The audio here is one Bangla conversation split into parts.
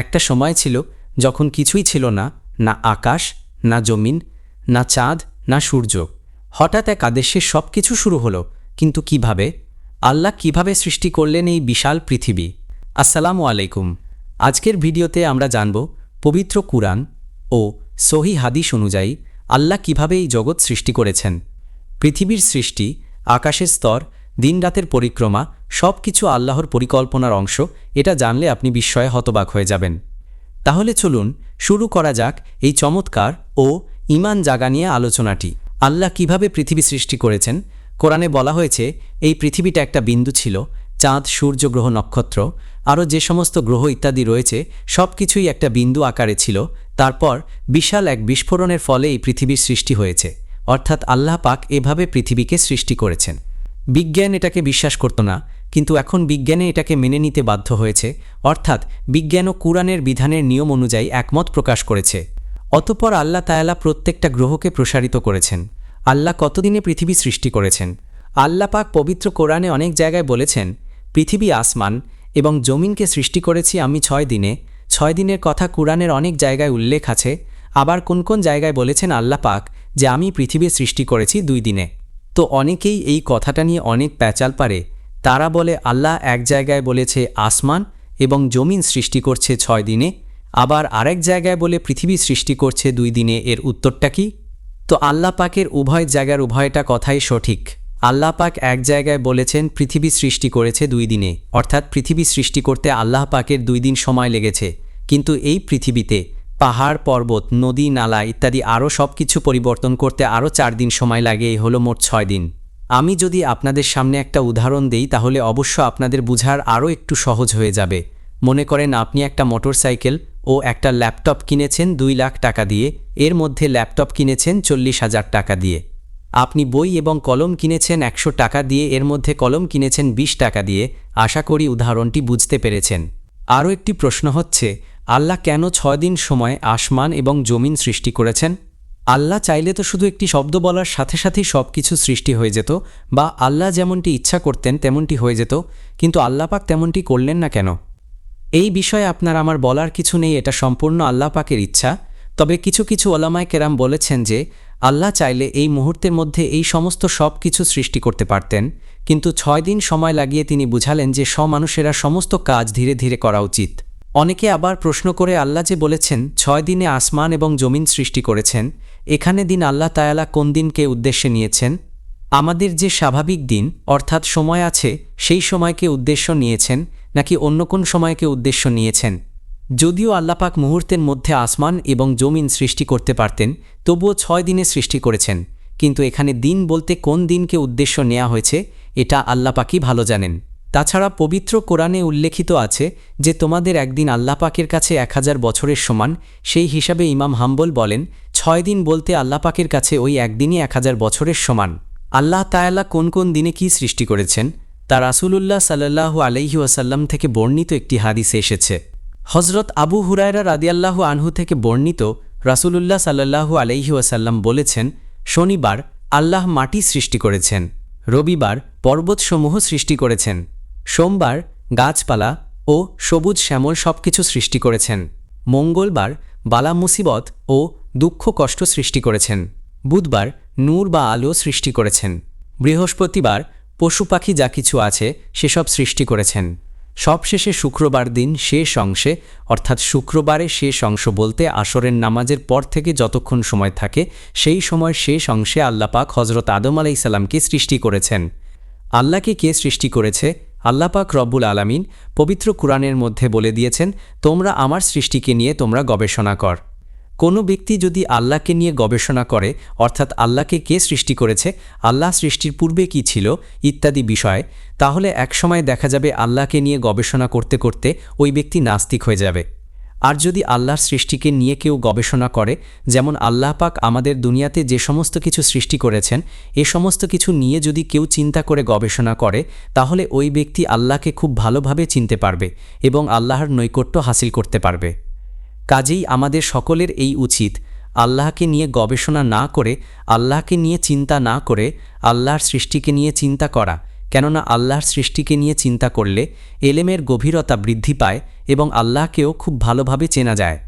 একটা সময় ছিল যখন কিছুই ছিল না না আকাশ, না জমিন, না চাঁদ, না সূর্য। হঠাৎ এক আদেশে সব কিছু শুরু হলো, কিন্তু কীভাবে? আল্লাহ কীভাবে সৃষ্টি করলেন এই বিশাল পৃথিবী? আসসালামু আলাইকুম। আজকের ভিডিওতে আমরা জানব পবিত্র কুরআন ও সহি হাদিস অনুযায়ী আল্লাহ কীভাবে এই জগৎ সৃষ্টি করেছেন। পৃথিবীর সৃষ্টি, আকাশের স্তর দিনরাতের পরিক্রমা সব কিছু আল্লাহর পরিকল্পনার অংশ, এটা জানলে আপনি বিস্ময়ে হতবাক হয়ে যাবেন। তাহলে চলুন শুরু করা যাক এই চমৎকার ও ইমান জাগা নিয়ে আলোচনাটি। আল্লাহ কীভাবে পৃথিবী সৃষ্টি করেছেন? কোরআনে বলা হয়েছে, এই পৃথিবীটা একটা বিন্দু ছিল, চাঁদ, সূর্য, গ্রহ, নক্ষত্র। আরও যে সমস্ত গ্রহ ইত্যাদি রয়েছে সব কিছুই একটা বিন্দু আকারে ছিল। তারপর বিশাল এক বিস্ফোরণের ফলে এই পৃথিবীর সৃষ্টি হয়েছে। অর্থাৎ আল্লাহ পাক এভাবে পৃথিবীকে সৃষ্টি করেছেন। বিজ্ঞান এটাকে বিশ্বাস করত না, কিন্তু এখন বিজ্ঞানে এটাকে মেনে নিতে বাধ্য হয়েছে, অর্থাৎ বিজ্ঞান ও কুরআনের বিধানের নিয়ম অনুযায়ী একমত প্রকাশ করেছে। অতপর আল্লাহ তায়ালা প্রত্যেকটা গ্রহকে প্রসারিত করেছেন। আল্লাহ কতদিনে পৃথিবী সৃষ্টি করেছেন? আল্লাহ পাক পবিত্র কোরআনে অনেক জায়গায় বলেছেন, পৃথিবী আসমান এবং জমিনকে সৃষ্টি করেছি আমি ছয় দিনে। ছয় দিনের কথা কুরআনের অনেক জায়গায় উল্লেখ আছে। আবার কোন কোন জায়গায় বলেছেন আল্লাহ পাক যে আমি পৃথিবী সৃষ্টি করেছি দুই দিনে। তো অনেকেই এই কথাটা নিয়ে অনেক প্যাচাল পারে। তারা বলে, আল্লাহ এক জায়গায় বলেছে আসমান এবং জমিন সৃষ্টি করছে ছয় দিনে, আবার আরেক জায়গায় বলে পৃথিবী সৃষ্টি করছে দুই দিনে। এর উত্তরটা কি? তো আল্লাহ পাকের উভয় জায়গার উভয়টা কথাই সঠিক। আল্লাহ পাক এক জায়গায় বলেছেন, পৃথিবী সৃষ্টি করেছে দুই দিনে। অর্থাৎ পৃথিবী সৃষ্টি করতে আল্লাহ পাকের দুই দিন সময় লেগেছে। কিন্তু এই পৃথিবীতে পাহাড়, পর্বত, নদী, নালা ইত্যাদি আরও সব কিছু পরিবর্তন করতে আরও চার দিন সময় লাগে, এই হলো মোট ছয় দিন। আমি যদি আপনাদের সামনে একটা উদাহরণ দেই, তাহলে অবশ্য আপনাদের বুঝার আরও একটু সহজ হয়ে যাবে। মনে করেন আপনি একটা মোটরসাইকেল ও একটা ল্যাপটপ কিনেছেন দুই লাখ টাকা দিয়ে, এর মধ্যে ল্যাপটপ কিনেছেন চল্লিশ হাজার টাকা দিয়ে। আপনি বই এবং কলম কিনেছেন একশো টাকা দিয়ে, এর মধ্যে কলম কিনেছেন ২০ টাকা দিয়ে, আশা করি উদাহরণটি বুঝতে পেরেছেন। আরও একটি প্রশ্ন হচ্ছে আল্লাহ কেন ছয় দিন সময় আসমান এবং জমিন সৃষ্টি করেছেন? আল্লাহ চাইলে তো শুধু একটি শব্দ বলার সাথে সাথেই সব কিছু সৃষ্টি হয়ে যেত, বা আল্লাহ যেমনটি ইচ্ছা করতেন তেমনটি হয়ে যেত, কিন্তু আল্লাপাক তেমনটি করলেন না কেন? এই বিষয়ে আপনার আমার বলার কিছু নেই, এটা সম্পূর্ণ আল্লাহ পাকের ইচ্ছা। তবে কিছু কিছু ওলামায় কেরাম বলেছেন যে, আল্লাহ চাইলে এই মুহূর্তের মধ্যে এই সমস্ত সব কিছু সৃষ্টি করতে পারতেন, কিন্তু ছয় দিন সময় লাগিয়ে তিনি বুঝালেন যে মানুষেরা সমস্ত কাজ ধীরে ধীরে করা উচিত। অনেকে আবার প্রশ্ন করে আল্লাহ যে বলেছেন, ছয় দিনে আসমান এবং জমিন সৃষ্টি করেছেন, এখানে দিন আল্লাহ তায়ালা কোন দিনকে উদ্দেশ্যে নিয়েছেন? আমাদের যে স্বাভাবিক দিন, অর্থাৎ সময় আছে, সেই সময়কে উদ্দেশ্য নিয়েছেন, নাকি অন্য কোন সময়কে উদ্দেশ্য নিয়েছেন? যদিও আল্লাপাক মুহূর্তের মধ্যে আসমান এবং জমিন সৃষ্টি করতে পারতেন, তবুও ছয় দিনে সৃষ্টি করেছেন, কিন্তু এখানে দিন বলতে কোন দিনকে উদ্দেশ্য নেওয়া হয়েছে, এটা আল্লাপাকই ভালো জানেন। তাছাড়া পবিত্র কোরআনে উল্লেখিত আছে যে তোমাদের একদিন আল্লাপাকের কাছে এক হাজার বছরের সমান, সেই হিসাবে ইমাম হাম্বল বলেন, ছয় দিন বলতে আল্লাপাকের কাছে ওই একদিনই এক হাজার বছরের সমান। আল্লাহ তায়াল্লা কোন কোন দিনে কি সৃষ্টি করেছেন? তা রাসুলুল্লাহ সাল্লাহু আলাইহি ওয়াসাল্লাম থেকে বর্ণিত একটি হাদিসে এসেছে। হজরত আবু হুরায়রা রাদিয়াল্লাহু আনহু থেকে বর্ণিত রাসুলুল্লাহ সাল্লাহু আলাইহি ওয়াসাল্লাম বলেছেন, শনিবার আল্লাহ মাটি সৃষ্টি করেছেন, রবিবার পর্বতসমূহ সৃষ্টি করেছেন। সোমবার গাছপালা ও সবুজ শ্যামল সব কিছু সৃষ্টি করেছেন। মঙ্গলবার বালা মুসিবত ও দুঃখ কষ্ট সৃষ্টি করেছেন। বুধবার নূর বা আলো সৃষ্টি করেছেন। বৃহস্পতিবার পশু পাখি যা কিছু আছে সেসব সৃষ্টি করেছেন। সবশেষে শুক্রবার দিন শেষ অংশে, অর্থাৎ শুক্রবারে শেষ অংশ বলতে আসরের নামাজের পর থেকে যতক্ষণ সময় থাকে, সেই সময় শেষ অংশে আল্লাপাক হজরত আদম আলাইসাল্লামকে সৃষ্টি করেছেন। আল্লাহকে কে সৃষ্টি করেছে? আল্লাপাক রব্বুল আলামিন পবিত্র কুরআনের মধ্যে বলে দিয়েছেন, তোমরা আমার সৃষ্টিকে নিয়ে তোমরা গবেষণা কর। কোনো ব্যক্তি যদি আল্লাহকে নিয়ে গবেষণা করে, অর্থাৎ আল্লাহকে কে সৃষ্টি করেছে, আল্লাহ সৃষ্টির পূর্বে কি ছিল, ইত্যাদি বিষয়, তাহলে একসময় দেখা যাবে আল্লাহকে নিয়ে গবেষণা করতে করতে ওই ব্যক্তি নাস্তিক হয়ে যাবে। আর যদি আল্লাহর সৃষ্টিকে নিয়ে কেউ গবেষণা করে, যেমন আল্লাহ পাক আমাদের দুনিয়াতে যে সমস্ত কিছু সৃষ্টি করেছেন, এ সমস্ত কিছু নিয়ে যদি কেউ চিন্তা করে গবেষণা করে, তাহলে ওই ব্যক্তি আল্লাহকে খুব ভালোভাবে চিনতে পারবে এবং আল্লাহর নৈকট্য হাসিল করতে পারবে। কাজেই আমাদের সকলের এই উচিত, আল্লাহকে নিয়ে গবেষণা না করে, আল্লাহকে নিয়ে চিন্তা না করে, আল্লাহর সৃষ্টিকে নিয়ে চিন্তা করা। কেননা আল্লাহর সৃষ্টিকে নিয়ে চিন্তা করলে এলেমের গভীরতা বৃদ্ধি পায় এবং আল্লাহকেও খুব ভালোভাবে চেনা যায়।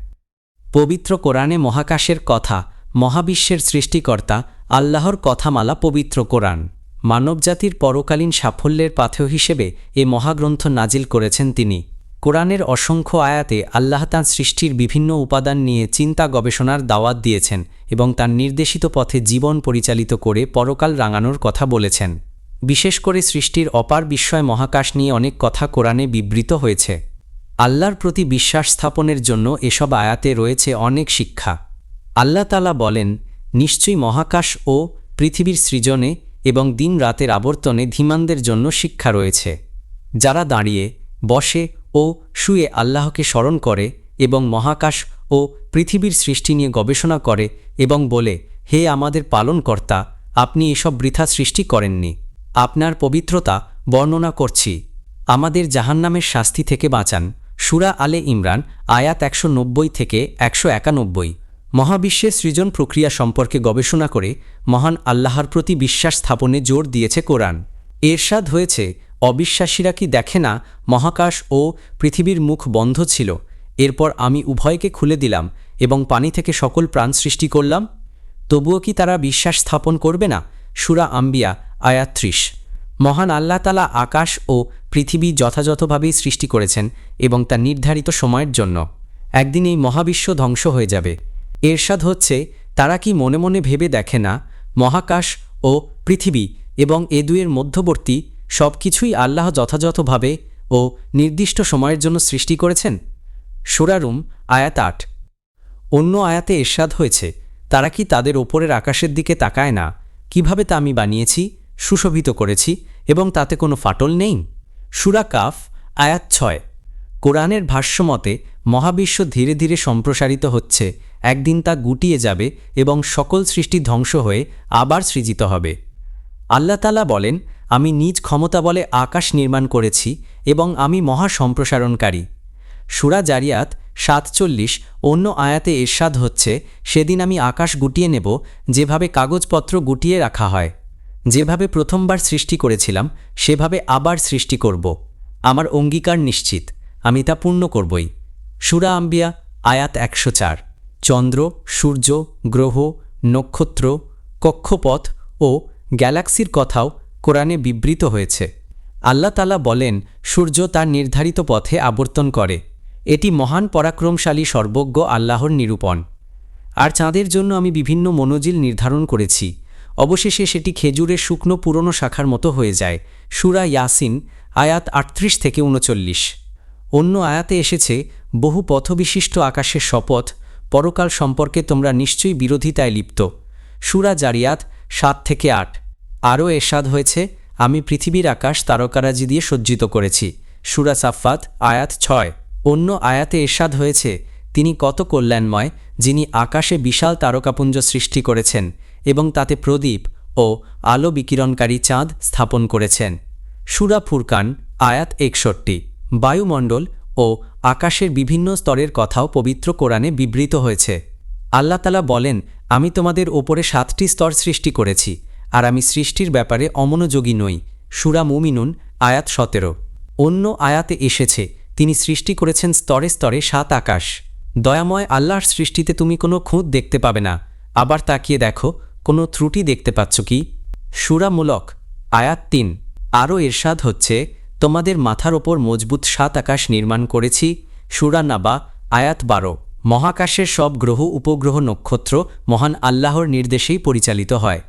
পবিত্র কোরআনে মহাকাশের কথা, মহাবিশ্বের সৃষ্টিকর্তা, আল্লাহর কথামালা পবিত্র কোরআন। মানবজাতির পরকালীন সাফল্যের পাথেয় হিসেবে এ মহাগ্রন্থ নাজিল করেছেন তিনি। কোরআনের অসংখ্য আয়াতে আল্লাহ তাঁর সৃষ্টির বিভিন্ন উপাদান নিয়ে চিন্তা গবেষণার দাওয়াত দিয়েছেন এবং তার নির্দেশিত পথে জীবন পরিচালিত করে পরকাল রাঙানোর কথা বলেছেন। বিশেষ করে সৃষ্টির অপার বিস্ময় মহাকাশ নিয়ে অনেক কথা কোরআনে বিবৃত হয়েছে। আল্লাহর প্রতি বিশ্বাস স্থাপনের জন্য এসব আয়াতে রয়েছে অনেক শিক্ষা। আল্লাহ তালা বলেন, নিশ্চয়ই মহাকাশ ও পৃথিবীর সৃজনে এবং দিন রাতের আবর্তনে ধীমানদের জন্য শিক্ষা রয়েছে। যারা দাঁড়িয়ে, বসে ও শুয়ে আল্লাহকে স্মরণ করে এবং মহাকাশ ও পৃথিবীর সৃষ্টি নিয়ে গবেষণা করে এবং বলে, হে আমাদের পালনকর্তা, আপনি এসব বৃথা সৃষ্টি করেননি। আপনার পবিত্রতা বর্ণনা করছি। আমাদের জাহান্নামের শাস্তি থেকে বাঁচান। সুরা আলে ইমরান, আয়াত একশো নব্বই থেকে একশো একানব্বই। মহাবিশ্বের সৃজন প্রক্রিয়া সম্পর্কে গবেষণা করে মহান আল্লাহর প্রতি বিশ্বাস স্থাপনে জোর দিয়েছে কোরআন। এরশাদ হয়েছে, অবিশ্বাসীরা কি দেখে না মহাকাশ ও পৃথিবীর মুখ বন্ধ ছিল? এরপর আমি উভয়কে খুলে দিলাম এবং পানি থেকে সকল প্রাণ সৃষ্টি করলাম? তবুও কি তারা বিশ্বাস স্থাপন করবে না? সুরা আম্বিয়া আয়াত ত্রিশ। মহান আল্লাহ তালা আকাশ ও পৃথিবী যথাযথভাবেই সৃষ্টি করেছেন এবং তা নির্ধারিত সময়ের জন্য। একদিন এই মহাবিশ্ব ধ্বংস হয়ে যাবে। এরশাদ হচ্ছে, তারা কি মনে মনে ভেবে দেখে না, মহাকাশ ও পৃথিবী এবং এ দুয়ের মধ্যবর্তী সব কিছুই আল্লাহ যথাযথভাবে ও নির্দিষ্ট সময়ের জন্য সৃষ্টি করেছেন? সুরারুম আয়াত আট। অন্য আয়াতে এরশাদ হয়েছে, তারা কি তাদের ওপরের আকাশের দিকে তাকায় না? কীভাবে তা আমি বানিয়েছি? সুশোভিত করেছি এবং তাতে কোনো ফাটল নেই। সুরা কাফ, আয়াত ছয়। কোরআনের ভাষ্যমতে মহাবিশ্ব ধীরে ধীরে সম্প্রসারিত হচ্ছে, একদিন তা গুটিয়ে যাবে এবং সকল সৃষ্টি ধ্বংস হয়ে আবার সৃজিত হবে। আল্লাহ তালা বলেন, আমি নিজ ক্ষমতা বলে আকাশ নির্মাণ করেছি এবং আমি মহা সম্প্রসারণকারী। সুরা জারিয়াত সাতচল্লিশ, অন্য আয়াতে এরশাদ হচ্ছে, সেদিন আমি আকাশ গুটিয়ে নেব, যেভাবে কাগজপত্র গুটিয়ে রাখা হয়। যেভাবে প্রথমবার সৃষ্টি করেছিলাম, সেভাবে আবার সৃষ্টি করব। আমার অঙ্গীকার নিশ্চিত, আমি তা পূর্ণ করবই। সুরা আম্বিয়া, আয়াত একশো চার। চন্দ্র, সূর্য, গ্রহ, নক্ষত্র, কক্ষপথ ও গ্যালাক্সির কথাও কোরআনে বিবৃত হয়েছে। আল্লাহ তালা বলেন, সূর্য তার নির্ধারিত পথে আবর্তন করে। এটি মহান পরাক্রমশালী সর্বজ্ঞ আল্লাহর নিরূপণ। আর চাঁদের জন্য আমি বিভিন্ন মনোজিল নির্ধারণ করেছি। অবশেষে সেটি খেজুরের শুকনো পুরনো শাখার মতো হয়ে যায়। সুরা ইয়াসিন, আয়াত আটত্রিশ থেকে উনচল্লিশ। অন্য আয়াতে এসেছে, বহু পথবিশিষ্ট আকাশের শপথ, পরকাল সম্পর্কে তোমরা নিশ্চয়ই বিরোধিতায় লিপ্ত। সুরা জারিয়াত সাত থেকে আট। আরও এরশাদ হয়েছে, আমি পৃথিবীর আকাশ তারকারাজি দিয়ে সজ্জিত করেছি। সুরা সাফাত আয়াত ছয়। অন্য আয়াতে এরশাদ হয়েছে তিনি কত কল্যাণময়, যিনি আকাশে বিশাল তারকাপুঞ্জ সৃষ্টি করেছেন এবং তাতে প্রদীপ ও আলো বিকিরণকারী চাঁদ স্থাপন করেছেন। সুরা ফুরকান, আয়াত একষট্টি। বায়ুমণ্ডল ও আকাশের বিভিন্ন স্তরের কথাও পবিত্র কোরআনে বিবৃত হয়েছে। আল্লাতালা বলেন, আমি তোমাদের ওপরে সাতটি স্তর সৃষ্টি করেছি, আর আমি সৃষ্টির ব্যাপারে অমনোযোগী নই। সুরা মুমিনুন, আয়াত সতেরো। অন্য আয়াতে এসেছে, তিনি সৃষ্টি করেছেন স্তরে স্তরে সাত আকাশ। দয়াময় আল্লাহর সৃষ্টিতে তুমি কোনো খুঁত দেখতে পাবে না। আবার তাকিয়ে দেখো, কোনো ত্রুটি দেখতে পাচ্ছ কি? সুরামূলক আয়াত তিন। আরও এরশাদ হচ্ছে, তোমাদের মাথার ওপর মজবুত সাত আকাশ নির্মাণ করেছি, সুরা নাবা, আয়াত বারো। মহাকাশের সব গ্রহ, উপগ্রহ, নক্ষত্র মহান আল্লাহর নির্দেশেই পরিচালিত হয়।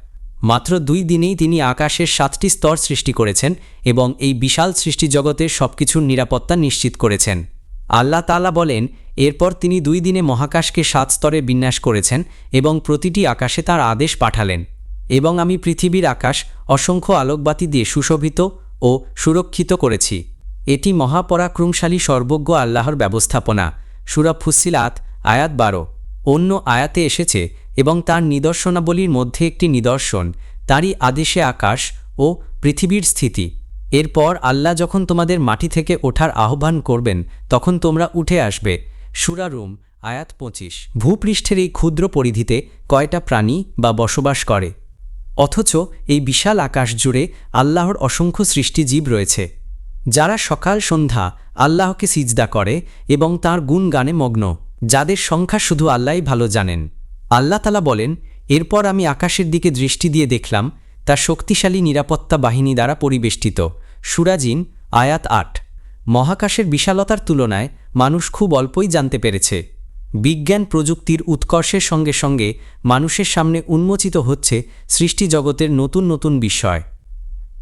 মাত্র দুই দিনেই তিনি আকাশের সাতটি স্তর সৃষ্টি করেছেন এবং এই বিশাল সৃষ্টিজগতের সবকিছুর নিরাপত্তা নিশ্চিত করেছেন। আল্লাহ তালা বলেন, এরপর তিনি দুই দিনে মহাকাশকে সাত স্তরে বিন্যাস করেছেন এবং প্রতিটি আকাশে তার আদেশ পাঠালেন। এবং আমি পৃথিবীর আকাশ অসংখ্য আলোকবাতি দিয়ে সুশোভিত ও সুরক্ষিত করেছি। এটি মহাপরাক্রমশালী সর্বজ্ঞ আল্লাহর ব্যবস্থাপনা। সুরা ফুসিলাত আয়াত বারো। অন্য আয়াতে এসেছে, এবং তার নিদর্শনাবলীর মধ্যে একটি নিদর্শন, তারই আদেশে আকাশ ও পৃথিবীর স্থিতি। এরপর আল্লাহ যখন তোমাদের মাটি থেকে ওঠার আহ্বান করবেন, তখন তোমরা উঠে আসবে। সুরারুম আয়াত পঁচিশ। ভূপৃষ্ঠের এই ক্ষুদ্র পরিধিতে কয়টা প্রাণী বা বসবাস করে? অথচ এই বিশাল আকাশ জুড়ে আল্লাহর অসংখ্য সৃষ্টিজীব রয়েছে। যারা সকাল সন্ধ্যা আল্লাহকে সিজদা করে এবং তার গুণ গানে মগ্ন, যাদের সংখ্যা শুধু আল্লাহই ভালো জানেন। আল্লাহ তালা বলেন, এরপর আমি আকাশের দিকে দৃষ্টি দিয়ে দেখলাম তা শক্তিশালী নিরাপত্তা বাহিনী দ্বারা পরিবেষ্টিত। সুরাজিন, আয়াত আট। মহাকাশের বিশালতার তুলনায় মানুষ খুব অল্পই জানতে পেরেছে। বিজ্ঞান প্রযুক্তির উৎকর্ষের সঙ্গে সঙ্গে মানুষের সামনে উন্মোচিত হচ্ছে সৃষ্টিজগতের নতুন নতুন বিষয়।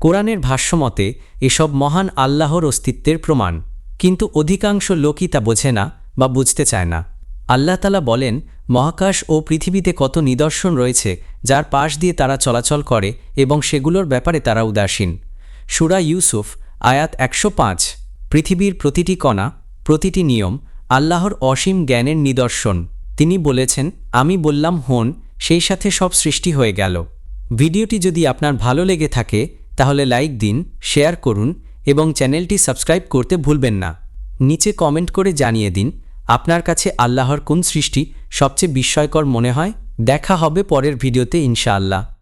কোরআনের ভাষ্যমতে, এসব মহান আল্লাহর অস্তিত্বের প্রমাণ। কিন্তু অধিকাংশ লোকই তা বোঝে না বা বুঝতে চায় না। আল্লাহ তালা বলেন, মহাকাশ ও পৃথিবীতে কত নিদর্শন রয়েছে, যার পাশ দিয়ে তারা চলাচল করে এবং সেগুলোর ব্যাপারে তারা উদাসীন। সুরা ইউসুফ, আয়াত একশো পাঁচ। পৃথিবীর প্রতিটি কণা, প্রতিটি নিয়ম, আল্লাহর অসীম জ্ঞানের নিদর্শন। তিনি বলেছেন, আমি বললাম, হন, সেই সাথে সব সৃষ্টি হয়ে গেল। ভিডিওটি যদি আপনার ভালো লেগে থাকে, তাহলে লাইক দিন, শেয়ার করুন এবং চ্যানেলটি সাবস্ক্রাইব করতে ভুলবেন না। নিচে কমেন্ট করে জানিয়ে দিন আপনার কাছে আল্লাহর কোন সৃষ্টি সবচেয়ে বিস্ময়কর মনে হয়? দেখা হবে পরের ভিডিওতে ইনশাআল্লাহ।